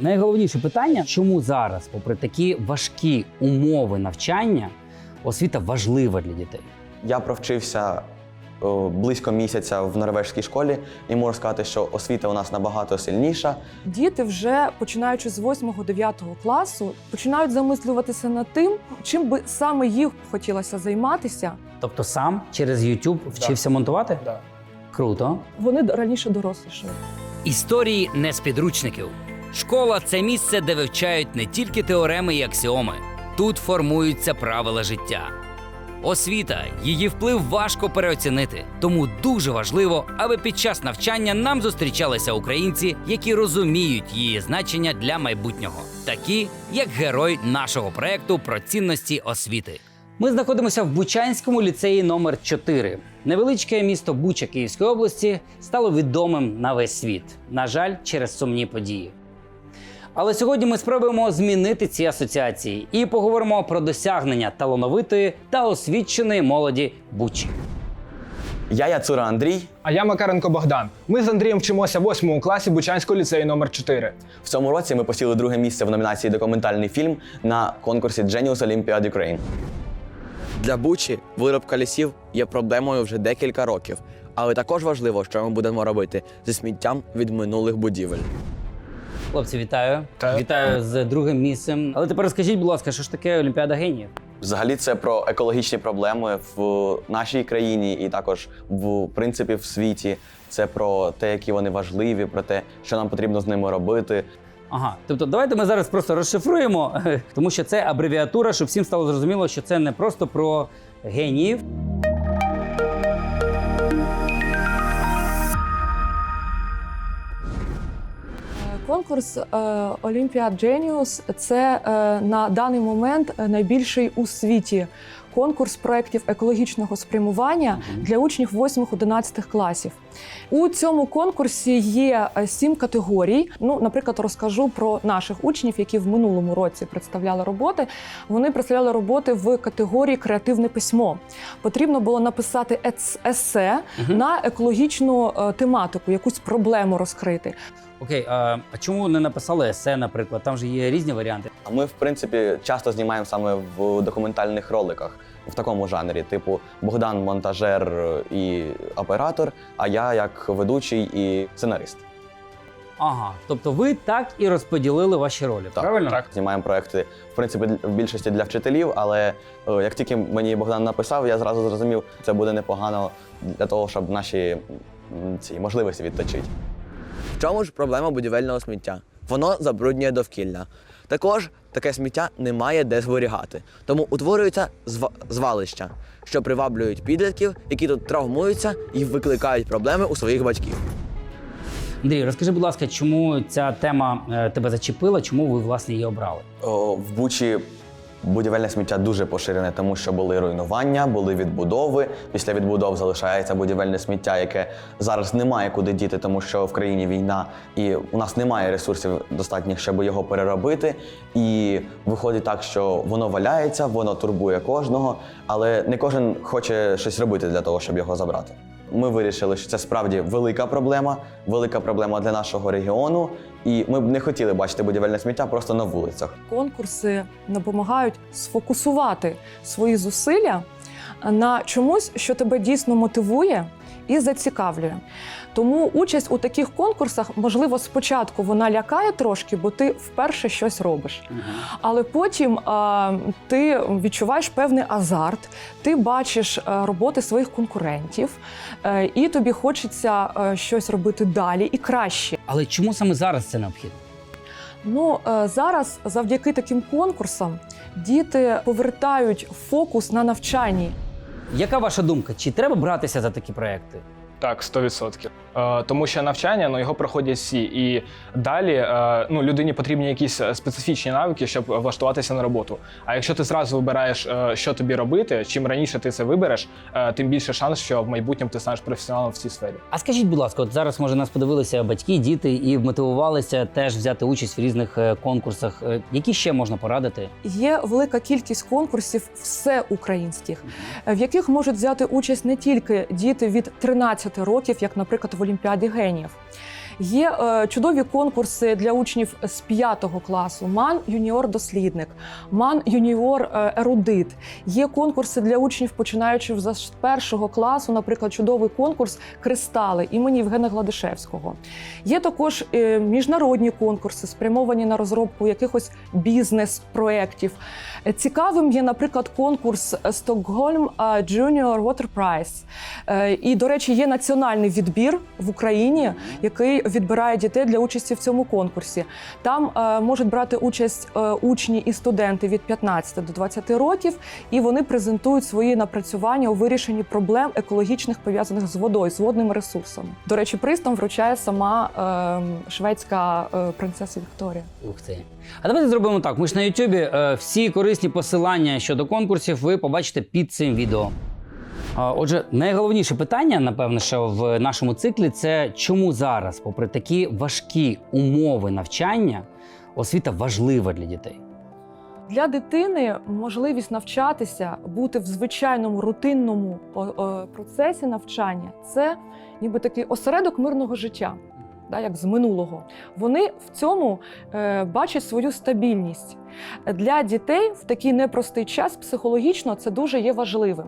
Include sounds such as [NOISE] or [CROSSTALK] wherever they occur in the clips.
Найголовніше питання, чому зараз, попри такі важкі умови навчання, освіта важлива для дітей? Я провчився о, близько місяця в норвежській школі і можу сказати, що освіта у нас набагато сильніша. Діти вже починаючи з 8-9 класу починають замислюватися над тим, чим би саме їх хотілося займатися. Тобто сам через YouTube вчився монтувати? Да. Круто. Вони раніше дорослішали. Історії не з підручників. Школа це місце, де вивчають не тільки теореми і аксіоми. Тут формуються правила життя. Освіта, її вплив важко переоцінити. Тому дуже важливо, аби під час навчання нам зустрічалися українці, які розуміють її значення для майбутнього, такі як герой нашого проекту про цінності освіти. Ми знаходимося в Бучанському ліцеї номер 4 Невеличке місто Буча Київської області стало відомим на весь світ. На жаль, через сумні події. Але сьогодні ми спробуємо змінити ці асоціації і поговоримо про досягнення талановитої та освіченої молоді Бучі. Я Яцура Андрій. А я Макаренко Богдан. Ми з Андрієм вчимося в 8 класі Бучанського ліцею номер 4 В цьому році ми посіли друге місце в номінації Документальний фільм на конкурсі Genius Olympiad Ukraine. Для Бучі виробка лісів є проблемою вже декілька років, але також важливо, що ми будемо робити зі сміттям від минулих будівель. Хлопці, вітаю! Вітаю. Вітаю з другим місцем. Але тепер розкажіть, будь ласка, що ж таке Олімпіада геніїв? Взагалі, це про екологічні проблеми в нашій країні і також в принципі в світі. Це про те, які вони важливі, про те, що нам потрібно з ними робити. Ага, тобто давайте ми зараз просто розшифруємо, [LAUGHS] тому що це абревіатура, щоб всім стало зрозуміло, що це не просто про геніїв. Конкурс е, Olympiad Genius – це е, на даний момент е, найбільший у світі конкурс проєктів екологічного спрямування для учнів 8-11 класів. У цьому конкурсі є е, сім категорій. Ну, наприклад, розкажу про наших учнів, які в минулому році представляли роботи. Вони представляли роботи в категорії креативне письмо. Потрібно було написати ес- есе на екологічну е, тематику, якусь проблему розкрити. Окей, а, а чому не написали есе, наприклад? Там же є різні варіанти. А ми, в принципі, часто знімаємо саме в документальних роликах в такому жанрі, типу Богдан монтажер і оператор, а я як ведучий і сценарист. Ага, тобто ви так і розподілили ваші ролі, Так, правильно? так. Знімаємо проекти, в принципі, в більшості для вчителів, але е, як тільки мені Богдан написав, я зразу зрозумів, це буде непогано для того, щоб наші м, ці можливості відточити. В чому ж проблема будівельного сміття? Воно забруднює довкілля. Також таке сміття немає де зберігати, тому утворюються зва- звалища, що приваблюють підлітків, які тут травмуються і викликають проблеми у своїх батьків. Андрій, розкажи, будь ласка, чому ця тема е, тебе зачепила, чому ви власне її обрали? О, В Бучі будівельне сміття дуже поширене, тому що були руйнування, були відбудови. Після відбудов залишається будівельне сміття, яке зараз немає куди діти, тому що в країні війна, і у нас немає ресурсів достатніх, щоб його переробити. І виходить так, що воно валяється, воно турбує кожного, але не кожен хоче щось робити для того, щоб його забрати. Ми вирішили, що це справді велика проблема, велика проблема для нашого регіону, і ми б не хотіли бачити будівельне сміття просто на вулицях. конкурси допомагають сфокусувати свої зусилля на чомусь, що тебе дійсно мотивує і зацікавлює. Тому участь у таких конкурсах, можливо, спочатку вона лякає трошки, бо ти вперше щось робиш. Але потім а, ти відчуваєш певний азарт, ти бачиш а, роботи своїх конкурентів, е, і тобі хочеться е, щось робити далі і краще. Але чому саме зараз це необхідно? Ну е, зараз, завдяки таким конкурсам, діти повертають фокус на навчанні. Яка ваша думка? Чи треба братися за такі проекти? Так, 100%. Е, тому що навчання ну, його проходять всі. І далі е, ну, людині потрібні якісь е, специфічні навики, щоб влаштуватися на роботу. А якщо ти зразу вибираєш, що тобі робити, чим раніше ти це вибереш, тим більше шанс, що в майбутньому ти станеш професіоналом в цій сфері. А скажіть, будь ласка, от зараз може нас подивилися батьки, діти і мотивувалися теж взяти участь в різних конкурсах. Які ще можна порадити? Є велика кількість конкурсів всеукраїнських, в яких можуть взяти участь не тільки діти від 13 років, як, наприклад, в Олімпіаді геніїв. Є е, чудові конкурси для учнів з 5 класу: МАН юніор дослідник, МАН юніор е, ерудит. Є конкурси для учнів, починаючи з першого класу, наприклад, чудовий конкурс Кристали імені Євгена Гладишевського. Є також е, міжнародні конкурси, спрямовані на розробку якихось бізнес-проєктів. Цікавим є, наприклад, конкурс е, Junior Water Prize. І, до речі, є національний відбір в Україні, який відбирає дітей для участі в цьому конкурсі. Там е, можуть брати участь е, учні і студенти від 15 до 20 років, і вони презентують свої напрацювання у вирішенні проблем екологічних пов'язаних з водою, з водними ресурсами. До речі, приз там вручає сама е, шведська е, принцеса Вікторія. Ух ти. А давайте зробимо так. Ми ж на Ютубі е, всі корисні посилання щодо конкурсів ви побачите під цим відео. Отже, найголовніше питання, напевне, що в нашому циклі це чому зараз, попри такі важкі умови навчання, освіта важлива для дітей. Для дитини можливість навчатися, бути в звичайному рутинному процесі навчання це ніби такий осередок мирного життя, да, як з минулого. Вони в цьому е, бачать свою стабільність. Для дітей в такий непростий час психологічно це дуже є важливим.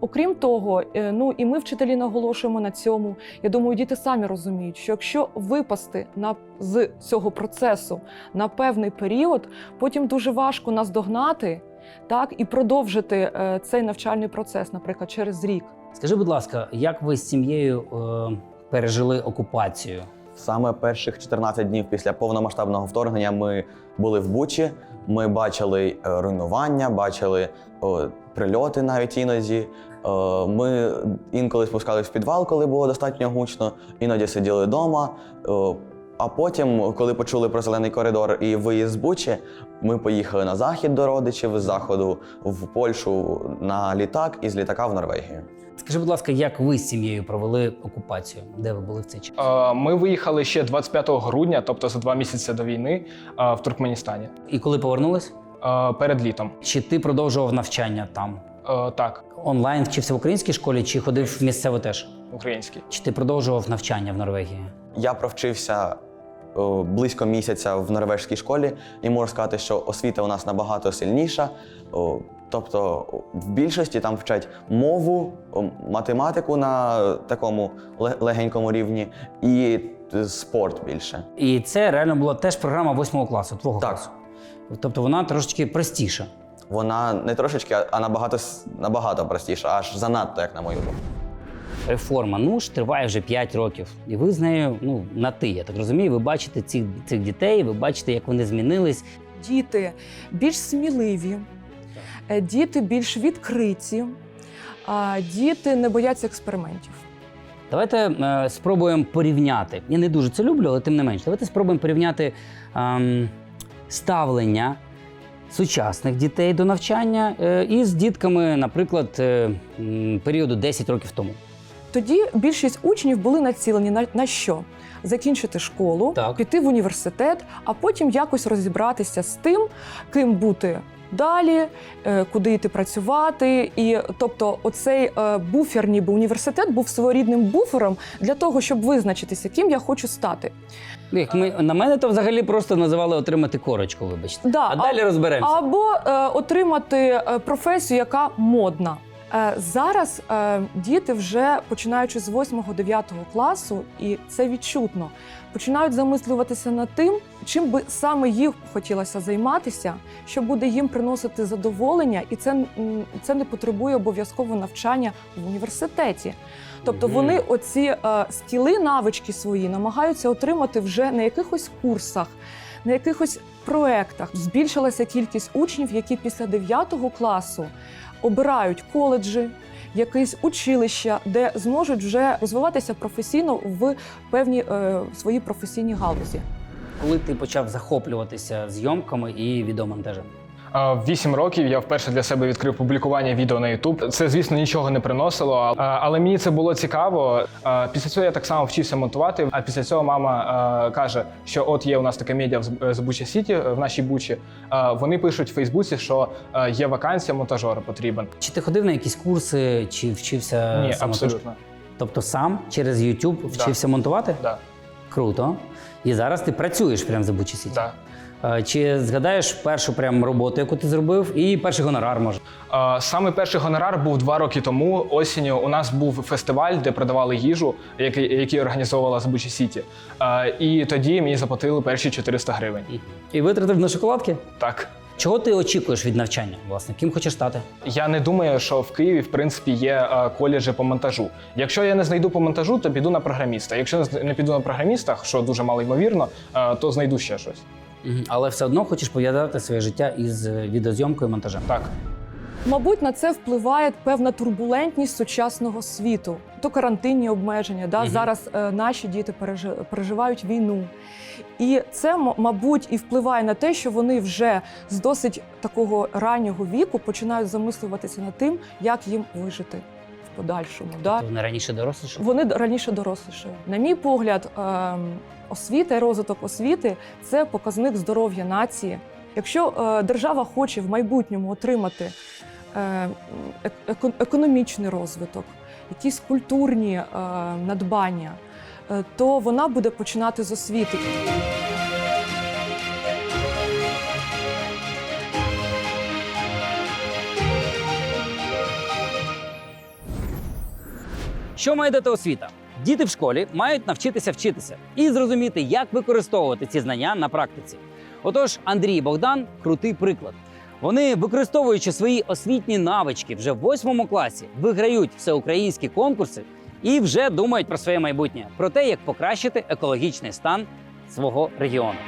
Окрім того, е, ну і ми, вчителі, наголошуємо на цьому. Я думаю, діти самі розуміють, що якщо випасти на, з цього процесу на певний період, потім дуже важко нас догнати так, і продовжити е, цей навчальний процес, наприклад, через рік. Скажи, будь ласка, як ви з сім'єю е, пережили окупацію? Саме перших 14 днів після повномасштабного вторгнення ми були в Бучі. Ми бачили е, руйнування, бачили о, прильоти навіть іноді. О, Ми інколи спускались в підвал, коли було достатньо гучно, іноді сиділи вдома. А потім, коли почули про зелений коридор і виїзд з Бучі, ми поїхали на захід до родичів, з заходу в Польщу на літак і з літака в Норвегію. Скажи, будь ласка, як ви з сім'єю провели окупацію? Де ви були в цей час? Ми виїхали ще 25 грудня, тобто за два місяці до війни, в Туркменістані І коли повернулись? перед літом. Чи ти продовжував навчання там? Так, Онлайн вчився в українській школі, чи ходив в місцево теж? український. Чи ти продовжував навчання в Норвегії? Я провчився близько місяця в норвежській школі, і можу сказати, що освіта у нас набагато сильніша. Тобто в більшості там вчать мову, математику на такому ле- легенькому рівні і е, спорт більше. І це реально була теж програма восьмого класу, твого Так. класу. Тобто вона трошечки простіша. Вона не трошечки, а набагато набагато простіша, аж занадто, як на мою думку. Реформа ну ж триває вже 5 років, і ви з нею ну на ти. Я так розумію. Ви бачите цих, цих дітей, ви бачите, як вони змінились. Діти більш сміливі, е, діти більш відкриті, а діти не бояться експериментів. Давайте е, спробуємо порівняти. Я не дуже це люблю, але тим не менш. Давайте спробуємо порівняти ем, ставлення сучасних дітей до навчання е, із дітками, наприклад, е, періоду 10 років тому. Тоді більшість учнів були націлені на, на що? Закінчити школу, Так. піти в університет, а потім якось розібратися з тим, ким бути далі, е, куди йти працювати. І тобто, оцей е, буфер, ніби університет, був своєрідним буфером для того, щоб визначитися, ким я хочу стати. Як ми на мене то взагалі просто називали отримати корочку, вибачте. Да, а далі розберемося. Або е, отримати е, професію, яка модна. Е, зараз е, діти вже починаючи з 8-9 класу, і це відчутно, починають замислюватися над тим, чим би саме їх хотілося займатися, що буде їм приносити задоволення, і це, це не потребує обов'язково навчання в університеті. Тобто вони оці е, скіли, навички свої намагаються отримати вже на якихось курсах, на якихось проектах. Збільшилася кількість учнів, які після 9 класу обирають коледжі, якісь училища, де зможуть вже розвиватися професійно в певні е, свої професійні галузі. Коли ти почав захоплюватися зйомками і відеомонтажем? Е, В 8 років я вперше для себе відкрив публікування відео на YouTube. Це, звісно, нічого не приносило, але мені це було цікаво. Е, Після цього я так само вчився монтувати. А після цього мама е, каже, що от є у нас така медіа З- з Буча Сіті в нашій Бучі. Е, Вони пишуть в Фейсбуці, що е, є вакансія монтажера потрібен. Чи ти ходив на якісь курси, чи вчився Ні, самотужки? абсолютно. Тобто сам через YouTube вчився монтувати? Да. Круто. І зараз ти працюєш прямо за Бучі Сіті. Да. Е, Чи згадаєш першу прям роботу, яку ти зробив, і перший гонорар може? Саме перший гонорар був два роки тому. Осінню у нас був фестиваль, де продавали їжу, який, який організовувала Збучі Сіті. Е, І тоді мені заплатили перші 400 гривень. І витратив на шоколадки? Так. Чого ти очікуєш від навчання? Власне, ким хочеш стати? Я не думаю, що в Києві в принципі є е, коледжі по монтажу. Якщо я не знайду по монтажу, то піду на програміста. Якщо не з- не піду на програміста, що дуже мало ймовірно, е, то знайду ще щось. Мгм. Але все одно хочеш пов'язати своє життя із е, відеозйомкою і монтажем. Так. Мабуть, на це впливає певна турбулентність сучасного світу, то карантинні обмеження. Да? Мгм. Зараз е, наші діти пережи- переживають війну. І це, мабуть, і впливає на те, що вони вже з досить такого раннього віку починають замислюватися над тим, як їм вижити в подальшому. Да? Вони раніше дорослішали? Вони раніше дорослішали. На мій погляд, ем, освіта і розвиток освіти це показник здоров'я нації. Якщо е, держава хоче в майбутньому отримати е, економічний розвиток, якісь культурні е, надбання, е, то вона буде починати з освіти. Що має дати освіта? Діти в школі мають навчитися вчитися і зрозуміти, як використовувати ці знання на практиці. Отож, Андрій Богдан крутий приклад. Вони, використовуючи свої освітні навички вже в восьмому класі, виграють всеукраїнські конкурси і вже думають про своє майбутнє, про те, як покращити екологічний стан свого регіону.